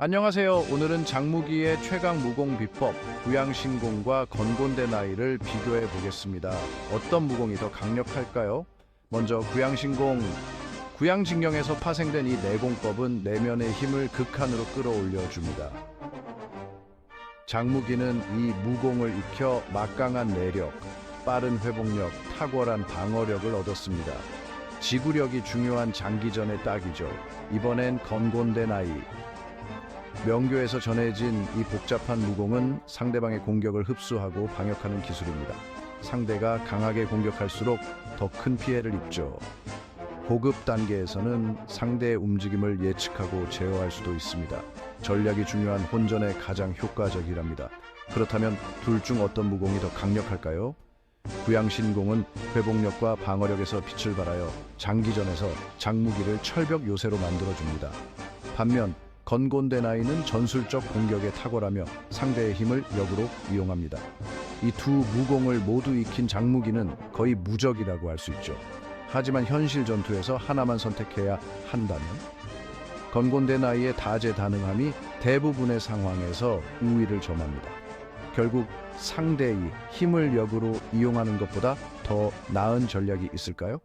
안녕하세요. 오늘은 장무기의 최강 무공 비법, 구양신공과 건곤대 나이를 비교해 보겠습니다. 어떤 무공이 더 강력할까요? 먼저 구양신공. 구양진경에서 파생된 이 내공법은 내면의 힘을 극한으로 끌어올려 줍니다. 장무기는 이 무공을 익혀 막강한 내력, 빠른 회복력, 탁월한 방어력을 얻었습니다. 지구력이 중요한 장기전의 딱이죠. 이번엔 건곤대 나이. 명교에서 전해진 이 복잡한 무공은 상대방의 공격을 흡수하고 방역하는 기술입니다. 상대가 강하게 공격할수록 더 큰 피해를 입죠. 고급 단계에서는 상대의 움직임을 예측하고 제어할 수도 있습니다. 전략이 중요한 혼전에 가장 효과적이랍니다. 그렇다면 둘 중 어떤 무공이 더 강력할까요? 구양신공은 회복력과 방어력에서 빛을 발하여 장기전에서 장무기를 철벽 요새로 만들어줍니다. 반면 건곤대 나이는 전술적 공격에 탁월하며 상대의 힘을 역으로 이용합니다. 이 두 무공을 모두 익힌 장무기는 거의 무적이라고 할 수 있죠. 하지만 현실 전투에서 하나만 선택해야 한다면 건곤대 나이의 다재다능함이 대부분의 상황에서 우위를 점합니다. 결국 상대의 힘을 역으로 이용하는 것보다 더 나은 전략이 있을까요?